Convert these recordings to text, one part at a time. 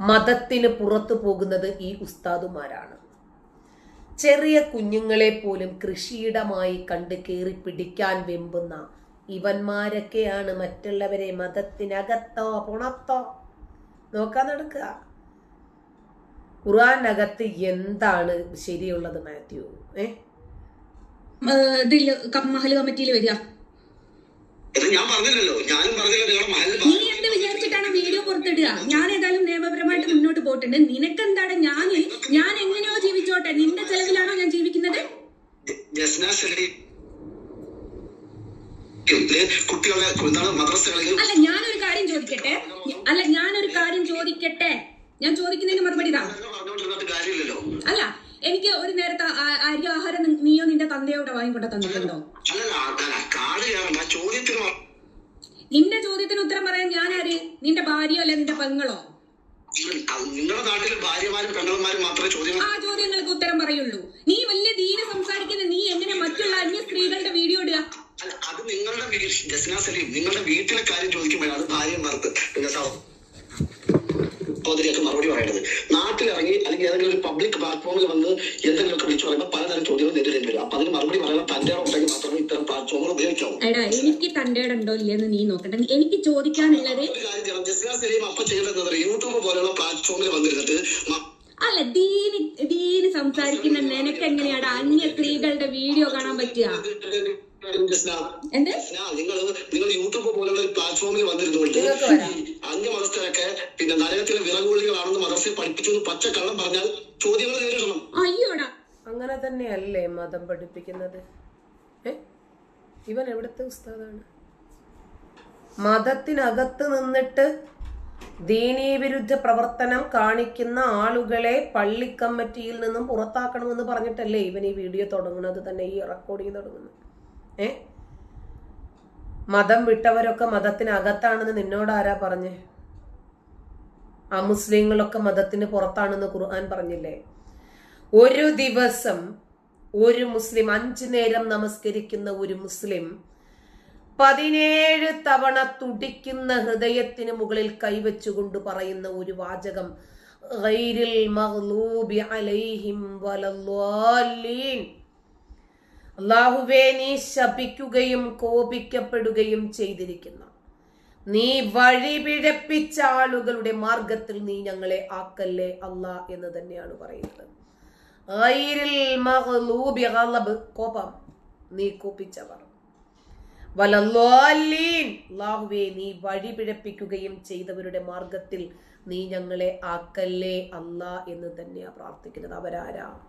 മതത്തിന് പുറത്തു പോകുന്നത് ഈ ഉസ്താദുമാരാണ്. ചെറിയ കുഞ്ഞുങ്ങളെ പോലും കൃഷിയിടമായി കണ്ട് കയറി പിടിക്കാൻ വെമ്പുന്ന ഇവന്മാരൊക്കെയാണ് മറ്റുള്ളവരെ മതത്തിനകത്തോ പുണത്തോ നോക്കാൻ നടക്കുക. ഖുറാനകത്ത് എന്താണ് ശരിയുള്ളത് മാത്യു? ഏ? ഇതിൽ കമ്മഹൽ കമ്മിറ്റിയിൽ വരിക. ഇത് ഞാൻ പറഞ്ഞില്ലല്ലോ. ഞാനും പറഞ്ഞില്ല നിങ്ങളുടെ മഹൽ നീ എന്ത് വിചാരിച്ചിട്ടാണ് വീഡിയോ പുറത്തിടുക? ഞാൻ ഏതായാലും നിയമപരമായിട്ട് മുന്നോട്ട് പോയിട്ടുണ്ട്. നിനക്കെന്താണ് ഞാൻ ഞാൻ എങ്ങനെയോ ജീവിച്ചോട്ടെ. നിന്റെ ചെലവിലാണോ ഞാൻ ജീവിക്കുന്നത്? ജസ്ന ശരി കുട്ടികളെ എന്താണ് മദ്രസകളിൽ അല്ല ഞാനൊരു കാര്യം ചോദിക്കട്ടെ? അല്ല ഞാനൊരു കാര്യം ചോദിക്കട്ടെ? ഞാൻ ചോദിക്കുന്നതിന് മറുപടി അല്ല എനിക്ക് ഒരു നേരത്തെ അരി ആഹാരം നീയോ നിന്റെ തന്തയോടെ വാങ്ങിക്കൊണ്ട് തന്നിട്ടുണ്ടോ? നിന്റെ ചോദ്യത്തിന് ഉത്തരം പറയാൻ ഞാൻ ആര്? നിന്റെ ഭാര്യയോ അല്ലെ നിന്റെ പെങ്ങളോ? നിങ്ങളുടെ നാട്ടിൽ ഭാര്യമാരും മാത്രമേ ആ ചോദ്യങ്ങൾക്ക് ഉത്തരം പറയുള്ളൂ. നീ വലിയ ദീന സംസാരിക്കുന്ന നീ എങ്ങനെ മറ്റുള്ള അന്യ സ്ത്രീകളുടെ വീഡിയോ ഇടുക? അത് നിങ്ങളുടെ വീ- ജസ്ന സലീം നിങ്ങളുടെ വീട്ടിലെ കാര്യം ചോദിക്കുമ്പോഴാണ് അത് സഹോദരിയൊക്കെ മറുപടി പറയേണ്ടത്. നാട്ടിലിറങ്ങി അല്ലെങ്കിൽ ഏതെങ്കിലും ഒരു പബ്ലിക് പ്ലാറ്റ്ഫോമിൽ വന്ന് എന്തെങ്കിലുമൊക്കെ വിളിച്ചു പറയുമ്പോൾ പലതരം ചോദ്യങ്ങൾ നേരിടേണ്ടി വരും. അപ്പൊ അതിന് മറുപടി പറയാൻ തന്റെ ഉണ്ടെങ്കിൽ മാത്രമേ ഇത്തരം പ്ലാറ്റ്ഫോമുകൾ ഉപയോഗിക്കാവൂ. എടാ എനിക്ക് തന്റെ ഉണ്ടോ ഇല്ലെന്ന് നീ നോക്കട്ടെ. എനിക്ക് ചോദിക്കാനുള്ളത് സലീം അപ്പൊ ചെയ്യേണ്ടത് യൂട്യൂബ് പോലെയുള്ള പ്ലാറ്റ്ഫോമിൽ വന്നിരുന്നിട്ട് അല്ല ദീന് ദീന് സംസാരിക്കുന്ന നിനക്ക് എങ്ങനെയാടാ? അന്യ സ്ത്രീകളുടെ വീഡിയോ കാണാൻ പറ്റുക നിങ്ങൾ നിങ്ങൾ യൂട്യൂബ് പോലുള്ള പ്ലാറ്റ്ഫോമിൽ വന്നിരുന്നുകൊണ്ട്. ഈ അന്യമതസ്ഥരൊക്കെ പിന്നെ നരകത്തിലെ വിറകുള്ളികളാണെന്ന് മദർസയെ പഠിപ്പിച്ചു എന്ന് പച്ച കള്ളം പറഞ്ഞാൽ ചോദ്യങ്ങൾ നേരിടണം. അയ്യോടാ. അങ്ങനെ തന്നെയല്ലേ മതം പഠിപ്പിക്കുന്നത്? ഏ? ഇവൻ എവിടുത്തെ ഉസ്താദാണ്? മതത്തിനകത്ത് നിന്നിട്ട് ദീനീവിരുദ്ധ പ്രവർത്തനം കാണിക്കുന്ന ആളുകളെ പള്ളി കമ്മിറ്റിയിൽ നിന്നും പുറത്താക്കണമെന്ന് പറഞ്ഞിട്ടല്ലേ ഇവൻ ഈ വീഡിയോ തുടങ്ങുന്നത് തന്നെ ഈ റെക്കോർഡിങ് തുടങ്ങുന്നത്. ഏ? മതം വിട്ടവരൊക്കെ മതത്തിനകത്താണെന്ന് നിന്നോട് ആരാ പറഞ്ഞേ? ആ മുസ്ലിങ്ങളൊക്കെ മതത്തിന് പുറത്താണെന്ന് ഖുർആൻ പറഞ്ഞില്ലേ ഒരു ദിവസം ഒരു മുസ്ലിം അഞ്ചു നേരം നമസ്കരിക്കുന്ന ഒരു മുസ്ലിം പതിനേഴ് തവണ തുടിക്കുന്ന ഹൃദയത്തിന് മുകളിൽ കൈവച്ചുകൊണ്ട് പറയുന്ന ഒരു വാചകം ഗൈരിൽ അലൈഹിം. അള്ളാഹുവേ നീ ശപിക്കുകയും കോപിക്കപ്പെടുകയും ചെയ്തിരിക്കുന്ന നീ വഴി പിഴപ്പിച്ച ആളുകളുടെ മാർഗത്തിൽ നീ ഞങ്ങളെ ആക്കല്ലേ അല്ല എന്ന് തന്നെയാണ് പറയുന്നത്. കോപം നീ കോപ്പിച്ചവർ നീ വഴി പിഴപ്പിക്കുകയും ചെയ്തവരുടെ മാർഗത്തിൽ നീ ഞങ്ങളെ ആക്കല്ലേ അല്ല എന്ന് തന്നെയാ പ്രാർത്ഥിക്കുന്നത്. അവരാരാ?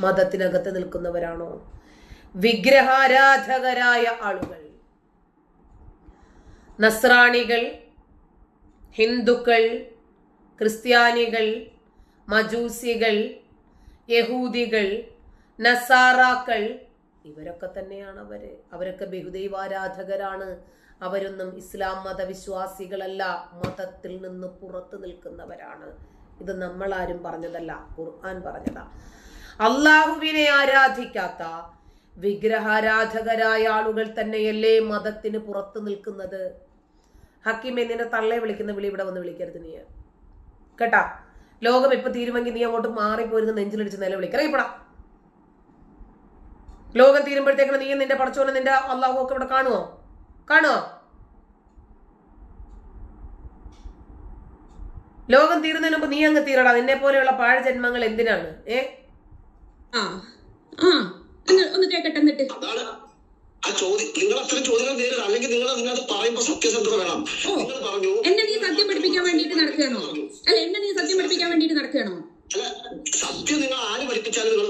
മതത്തിനകത്ത് നിൽക്കുന്നവരാണോ? വിഗ്രഹാരാധകരായ ആളുകൾ. നസ്രാണികൾ ഹിന്ദുക്കൾ ക്രിസ്ത്യാനികൾ മജൂസികൾ യഹൂദികൾ നസാറാക്കൾ ഇവരൊക്കെ തന്നെയാണ് അവർ. അവരൊക്കെ ബഹുദൈവാരാധകരാണ്. അവരൊന്നും ഇസ്ലാം മതവിശ്വാസികളല്ല. മതത്തിൽ നിന്ന് പുറത്തു നിൽക്കുന്നവരാണ്. ഇത് നമ്മളാരും പറഞ്ഞതല്ല. ഖുർആൻ പറഞ്ഞതാ. അള്ളാഹുവിനെ ആരാധിക്കാത്ത വിഗ്രഹാരാധകരായ ആളുകൾ തന്നെയല്ലേ മതത്തിന് പുറത്തു നിൽക്കുന്നത്? ഹക്കിമെ നിന്നെ തള്ളെ വിളിക്കുന്ന വിളി ഇവിടെ വന്ന് വിളിക്കരുത് നീ കേട്ടാ? ലോകം ഇപ്പൊ തീരുമെങ്കിൽ നീ അങ്ങോട്ട് മാറിപ്പോയിരുന്ന് നെഞ്ചിലടിച്ച് നിലവിളിക്ക അറിയപ്പെടാം ലോകം തീരുമ്പോഴത്തേക്കും നീ നിന്റെ പടച്ചോനെ നിന്റെ അള്ളാഹു ഒക്കെ ഇവിടെ കാണുമോ കാണുമോ ലോകം തീരുന്നതിന് മുമ്പ് നീ അങ്ങ് തീരടാ. നിന്നെ പോലെയുള്ള പാഴ ജന്മങ്ങൾ എന്തിനാണ്? ഏ? ആ. ഒന്ന് കേക്കട്ടെ എന്നിട്ട് അതാണ് ആ ചോദ്യം. നിങ്ങൾ അത്തരം ചോദ്യങ്ങൾ നേരിടണം. അല്ലെങ്കിൽ നിങ്ങൾ നിങ്ങൾ പറയുമ്പോൾ സത്യസന്ധത വേണം. നിങ്ങൾ പറഞ്ഞു. എന്നെ നീ സത്യം പഠിപ്പിക്കാൻ വേണ്ടിട്ട് നടക്കുകയാണോ? അല്ല എന്നെ നീ സത്യം പഠിപ്പിക്കാൻ വേണ്ടിട്ട് നടക്കുകയാണോ? അല്ല സത്യം നിങ്ങൾ ആര് പഠിപ്പിച്ചാലും നിങ്ങൾ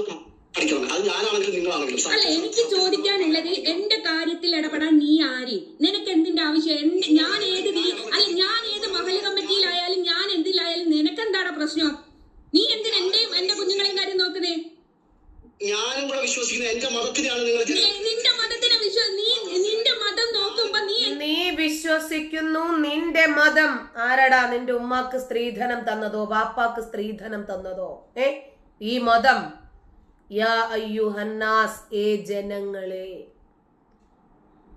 പഠിക്കണം. അത് ഞാനാണെങ്കിലും നിങ്ങളാണെങ്കിലും അല്ല സത്യം. എനിക്ക് ചോദിക്കാനുള്ളത് എന്റെ കാര്യത്തിൽ ഇടപെടാൻ നീ ആര്? നിനക്ക് എന്തിന്റെ ആവശ്യം? ഞാൻ ഏത് നീ അല്ല ഞാൻ ഏത് മഹൽ കമ്മിറ്റിയിലായാലും ഞാൻ എന്തിലായാലും നിനക്ക് എന്താണ് പ്രശ്നം നീ എന്തിനാ എന്റെയും എന്റെ കുഞ്ഞുങ്ങളെയും കാര്യം നോക്കുന്നേ ഞാനും കൂടെ വിശ്വസിക്കുന്ന എന്റെ മതത്തിനാണ് നിങ്ങൾ നീ- നിന്റെ മതത്തിനെ വിശ്വ നീ നിന്റെ മതം നോക്കുമ്പോ നീ നീ വിശ്വസിക്കുന്നു. നിന്റെ മതം ആരടാ? നിന്റെ ഉമ്മാക്ക് സ്ത്രീധനം തന്നതോ? വാപ്പാക്ക് സ്ത്രീധനം തന്നതോ? ഏ? ഈ മതം. യാ അയ്യുഹന്നാസ് ഏ ജനങ്ങളെ.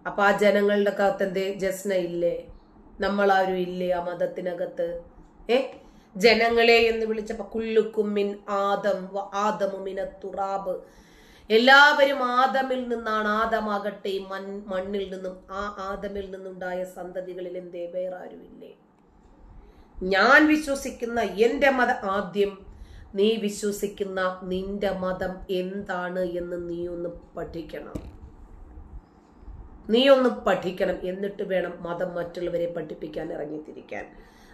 അപ്പൊ ആ ജനങ്ങളുടെ അകത്ത് എന്തേ ജസ്ന ഇല്ലേ? നമ്മളാരും ഇല്ലേ ആ മതത്തിനകത്ത്? ഏ? ജനങ്ങളെ എന്ന് വിളിച്ചപ്പോ കുല്ലുക്കും മിൻ ആദം വ ആദമു മിന തുറാബ് എല്ലാവരും ആദമിൽ നിന്നാണ് ആദമാകട്ടെ മൺ മണ്ണിൽ നിന്നും ആ ആദമിൽ നിന്നുണ്ടായ സന്തതികളിൽ എന്തേ? വേറെ ഞാൻ വിശ്വസിക്കുന്ന എന്റെ മതം ആദ്യം നീ വിശ്വസിക്കുന്ന നിന്റെ മതം എന്താണ് എന്ന് നീ ഒന്ന് പഠിക്കണം. നീ ഒന്ന് പഠിക്കണം. എന്നിട്ട് വേണം മതം മറ്റുള്ളവരെ പഠിപ്പിക്കാൻ ഇറങ്ങിത്തിരിക്കാൻ.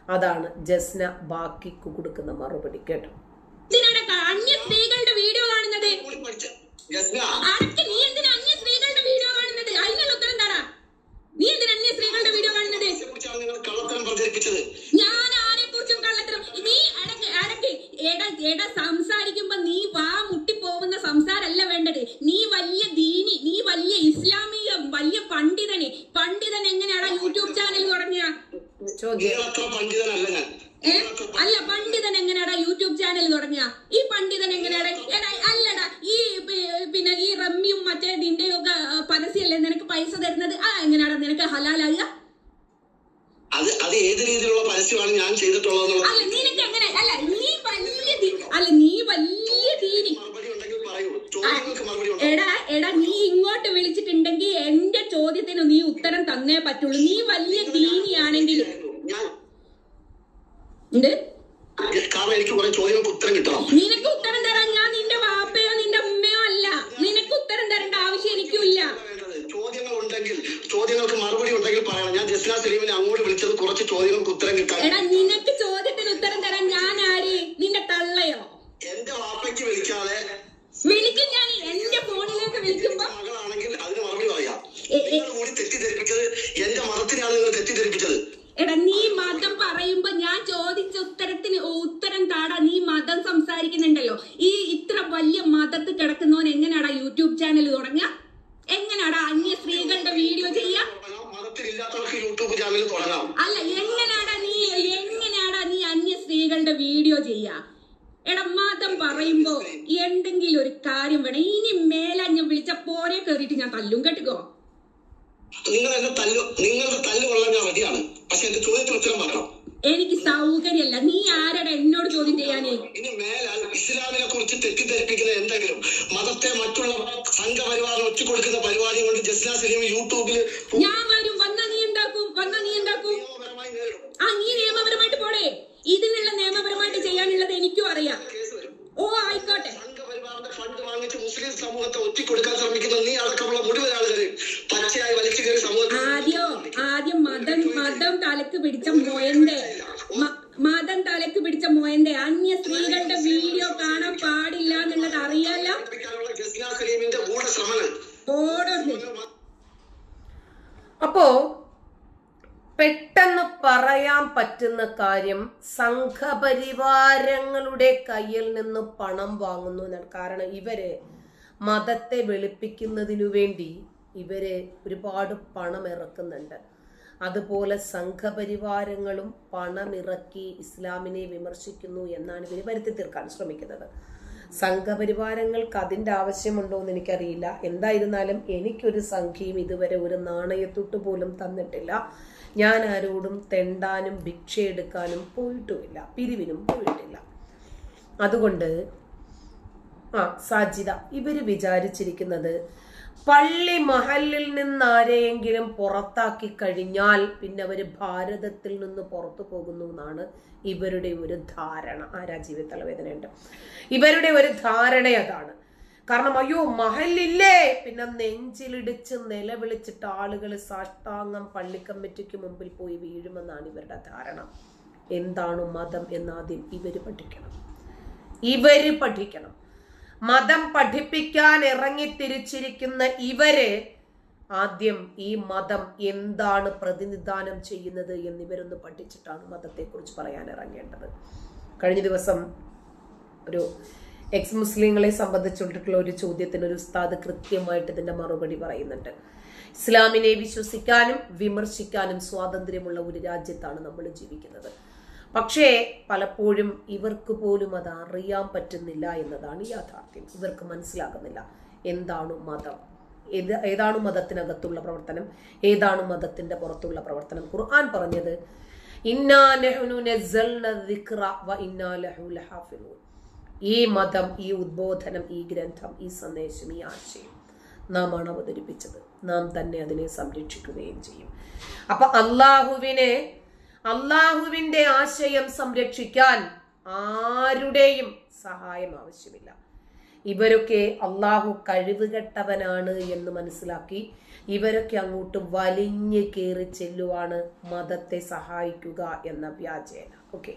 അതാണ് ജസ്ന ബാക്കിക്ക് കൊടുക്കുന്ന മറുപടി കേട്ടോ. വീഡിയോ കാണുന്നത്. നീ എന്തിനാ അന്യ സ്ത്രീകളുടെ വീഡിയോ കാണുന്നത്? അതിനുള്ള ഉത്തരം തരാ നീ എന്തിനാ അന്യ സ്ത്രീകളുടെ വീഡിയോ കാണുന്നത്? ഞാൻ ആരെ കുറിച്ചും കള്ളത്തരം നീ അടക്ക് അടക്ക് എട സംസാരിക്കുമ്പോ നീ വാ മുട്ടി പോകുന്ന സംസാരല്ല വേണ്ടത്. നീ വലിയ ദീനി നീ വലിയ ഇസ്ലാമിക വലിയ പണ്ഡിതനെ. പണ്ഡിതൻ എങ്ങനെയാടാ യൂട്യൂബ് ചാനൽ തുടങ്ങിയ? ചോദ്യം പണ്ഡിതനല്ല ഞാൻ? അല്ല പണ്ഡിതൻ എങ്ങനെയാടാ യൂട്യൂബ് ചാനൽ തുടങ്ങിയ? ഈ പണ്ഡിതൻ എങ്ങനെയാടാ? എടാ അല്ലടാ ഈ പിന്നെ ഈ റമ്മിയും മറ്റേ നിന്റെയൊക്കെ ഒക്കെ പരസ്യല്ലേ നിനക്ക് പൈസ തരുന്നത്? ആ എങ്ങനെയാടാ നിനക്ക് ഹലാലാകുക അത് അത് ഏത് രീതിയിലുള്ള പരസ്യമാണ് ഞാൻ ചെയ്തിട്ടുള്ളത് അല്ല നിനക്ക് എങ്ങനെ അല്ല നീ വലിയ അല്ല നീ വലിയ ഉണ്ടോ? എടാ എടാ നീ ഇങ്ങോട്ട് വിളിച്ചിട്ടുണ്ടെങ്കിൽ എന്റെ ചോദ്യത്തിന് നീ ഉത്തരം തന്നേ പറ്റുള്ളൂ. നീ വലിയ എന്ത് കാരണം എനിക്ക് കുറെ ചോദ്യങ്ങൾക്ക് ഉത്തരം കിട്ടണം. നിനക്ക് ഉത്തരം തരാൻ ഞാൻ നിന്റെ വാപ്പയോ നിന്റെ ഉമ്മയോ അല്ല. നിനക്ക് ഉത്തരം തരേണ്ട ആവശ്യം എനിക്കില്ല. ചോദ്യങ്ങൾ ഉണ്ടെങ്കിൽ ചോദ്യങ്ങൾക്ക് മറുപടി ഉണ്ടെങ്കിൽ പറയണം. ഞാൻ ജസ്ന സലീമിനെ അങ്ങോട്ട് വിളിച്ചത് കുറച്ച് ചോദ്യങ്ങൾക്ക് ഉത്തരം കിട്ടാൻ എടാ നിനക്ക് ചോദ്യത്തിന് ഉത്തരം തരാൻ ഞാൻ ആര് നിന്റെ തള്ളയോ എന്റെ വാപ്പയ്ക്ക് വിളിക്കാതെ വിളിക്കും ഞാൻ എന്റെ ഫോണിലേക്ക് വിളിക്കുമ്പോ മകളാണെങ്കിൽ അതിന് മറുപടി പറയാം എ- എ- നിങ്ങൾ കൂടി തെറ്റിദ്ധരിപ്പിച്ചത് എന്റെ മതത്തിനാണ് നിങ്ങൾ തെറ്റിദ്ധരിപ്പിച്ചത് എടാ നീ മതം പറയുമ്പോ ഞാൻ ചോദിച്ച ഉത്തരത്തിന് ഉത്തരം താടാ നീ മതം സംസാരിക്കുന്നുണ്ടല്ലോ ഈ ഇത്ര വലിയ മതത്ത് കിടക്കുന്നവൻ എങ്ങനെയാടാ യൂട്യൂബ് ചാനൽ തുടങ്ങുക എങ്ങനെയാടാ അന്യ സ്ത്രീകളുടെ വീഡിയോ ചെയ്യാ മതത്തിലില്ലാത്തവർക്ക് യൂട്യൂബ് ചാനൽ തുടങ്ങാം അല്ല എങ്ങനെയാടാ നീ എങ്ങനെയാടാ നീ അന്യ സ്ത്രീകളുടെ വീഡിയോ ചെയ്യാ എടാ മതം പറയുമ്പോ എന്തെങ്കിലും ഒരു കാര്യം വേണം. ഇനി മേലെ ഞാൻ വിളിച്ച പോരെ കയറിയിട്ട് ഞാൻ തല്ലും കേട്ടുക്കോ? നിങ്ങൾ എന്നെ തല്ലു നിങ്ങളുടെ തല്ലു കൊള്ളാൻ ഞാൻ റെഡിയാണ് പക്ഷെ എന്റെ ചോദ്യത്തിന് ഉത്തരം പറയണം. എനിക്ക് സൗകര്യമല്ല നീ ആരട എന്നോട് ചോദ്യം ചെയ്യാനേ? ഇനി മേലാൽ ഇസ്ലാമിനെ കുറിച്ച് തെറ്റിദ്ധരിപ്പിക്കുന്ന എന്തെങ്കിലും മതത്തെ മറ്റുള്ള സംഘപരിവാറിന് ഒറ്റ കൊടുക്കുന്ന പരിപാടി കൊണ്ട് ജസ്ന സലീം യൂട്യൂബിൽ ഞാൻ വരും വന്നാ നീ എന്താക്കും വന്നാ നീ എന്താക്കും നിയമപരമായി നേരിടും ആ നീ നിയമപരമായിട്ട് പോടേ ഇതിനുള്ള നിയമപരമായിട്ട് ചെയ്യാനുള്ളത് എനിക്കും അറിയാം കേസ് വരും ഓ ആയിക്കോട്ടെ സംഘപരിവാറിന്റെ ഫണ്ട് വാങ്ങിച്ച് മുസ്ലിം സമൂഹത്തെ ഒറ്റിക്കൊടുക്കാൻ ശ്രമിക്കുന്ന നീ അടക്കമുള്ള മുഴുവൻ ആളുകൾ പച്ചയായി വലിച്ചു കയറി സമൂഹത്തിൽ ആദ്യം ആദ്യം മതം തലക്ക് പിടിച്ച മോയന്റെ മ- മതം തലക്ക് പിടിച്ച മോയന്റെ അന്യ സ്ത്രീകളുടെ വീഡിയോ കാണാൻ പാടില്ല എന്നുള്ളത് അറിയാലോ. അപ്പോ പെട്ടെന്ന് പറയാൻ പറ്റുന്ന കാര്യം സംഘപരിവാരങ്ങളുടെ കയ്യിൽ നിന്ന് പണം വാങ്ങുന്നു എന്നാണ്. കാരണം ഇവർ മതത്തെ വെളുപ്പിക്കുന്നതിനു വേണ്ടി ഇവർ ഒരുപാട് പണം ഇറക്കുന്നുണ്ട്. അതുപോലെ സംഘപരിവാരങ്ങളും പണമിറക്കി ഇസ്ലാമിനെ വിമർശിക്കുന്നു എന്നാണ് ഇവർ വരുത്തി തീർക്കാൻ ശ്രമിക്കുന്നത്. സംഘപരിവാരങ്ങൾക്ക് അതിന്റെ ആവശ്യമുണ്ടോ എന്ന് എനിക്കറിയില്ല. എന്തായിരുന്നാലും എനിക്കൊരു സംഖ്യയും ഇതുവരെ ഒരു നാണയത്തൊട്ട് പോലും തന്നിട്ടില്ല. ഞാൻ ആരോടും തെണ്ടാനും ഭിക്ഷ എടുക്കാനും പോയിട്ടുമില്ല. പിരിവിനും പോയിട്ടില്ല. അതുകൊണ്ട് ആ സാജിത ഇവർ വിചാരിച്ചിരിക്കുന്നത് പള്ളി മഹലിൽ നിന്ന് ആരെയെങ്കിലും പുറത്താക്കി കഴിഞ്ഞാൽ പിന്നെ അവർ ഭാരതത്തിൽ നിന്ന് പുറത്തു പോകുന്നു എന്നാണ് ഇവരുടെ ഒരു ധാരണ. ആരാ ജീവിത തലവേദനയുണ്ട്. ഇവരുടെ ഒരു ധാരണ അതാണ്. കാരണം അയ്യോ മഹലില്ലേ പിന്നെ നെഞ്ചിലിടിച്ച് നിലവിളിച്ചിട്ട് ആളുകൾ സാഷ്ടാംഗം പള്ളിക്കമ്മിറ്റിക്ക് മുമ്പിൽ പോയി വീഴുമെന്നാണ് ഇവരുടെ ധാരണ. എന്താണ് മതം എന്നാദ്യം ഇവർ പഠിക്കണം. ഇവർ പഠിക്കണം. മതം പഠിപ്പിക്കാൻ ഇറങ്ങി തിരിച്ചിരിക്കുന്ന ഇവർ ആദ്യം ഈ മതം എന്താണ് പ്രതിനിധാനം ചെയ്യുന്നത് എന്നിവരൊന്ന് പഠിച്ചിട്ടാണ് മതത്തെക്കുറിച്ച് പറയാൻ ഇറങ്ങേണ്ടത്. കഴിഞ്ഞ ദിവസം ഒരു എക്സ് മുസ്ലിങ്ങളെ സംബന്ധിച്ചിട്ടുള്ള ഒരു ചോദ്യത്തിന് ഒരു ഉസ്താദ് കൃത്യമായിട്ട് ഇതിന്റെ മറുപടി പറയുന്നുണ്ട്. ഇസ്ലാമിനെ വിശ്വസിക്കാനും വിമർശിക്കാനും സ്വാതന്ത്ര്യമുള്ള ഒരു രാജ്യത്താണ് നമ്മൾ ജീവിക്കുന്നത്. പക്ഷേ പലപ്പോഴും ഇവർക്ക് പോലും അത് അറിയാൻ പറ്റുന്നില്ല എന്നതാണ് യാഥാർത്ഥ്യം. ഇവർക്ക് മനസ്സിലാകുന്നില്ല. എന്താണ് മതം? ഏത് ഏതാണ് മതത്തിനകത്തുള്ള പ്രവർത്തനം? ഏതാണ് മതത്തിന്റെ പുറത്തുള്ള പ്രവർത്തനം? ഖുർആൻ പറഞ്ഞത് ഈ മതം ഈ ഉദ്ബോധനം ഈ ഗ്രന്ഥം ഈ സന്ദേശം ഈ ആശയം നാം അവതരിപ്പിച്ചത്. നാം തന്നെ അതിനെ സംരക്ഷിക്കുകയും ചെയ്യും. അപ്പൊ അള്ളാഹുവിനെ അള്ളാഹുവിന്റെ ആശയം സംരക്ഷിക്കാൻ ആരുടെയും സഹായം ആവശ്യമില്ല. ഇവരൊക്കെ അള്ളാഹു കഴിവുകെട്ടവനാണ് എന്ന് മനസ്സിലാക്കി ഇവരൊക്കെ അങ്ങോട്ട് വലിഞ്ഞു കയറി ചെല്ലുവാണ് മതത്തെ സഹായിക്കുക എന്ന വ്യാജേന. ഓക്കെ.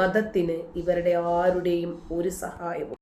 മതത്തിന് ഇവരുടെ ആരുടെയും ഒരു സഹായവും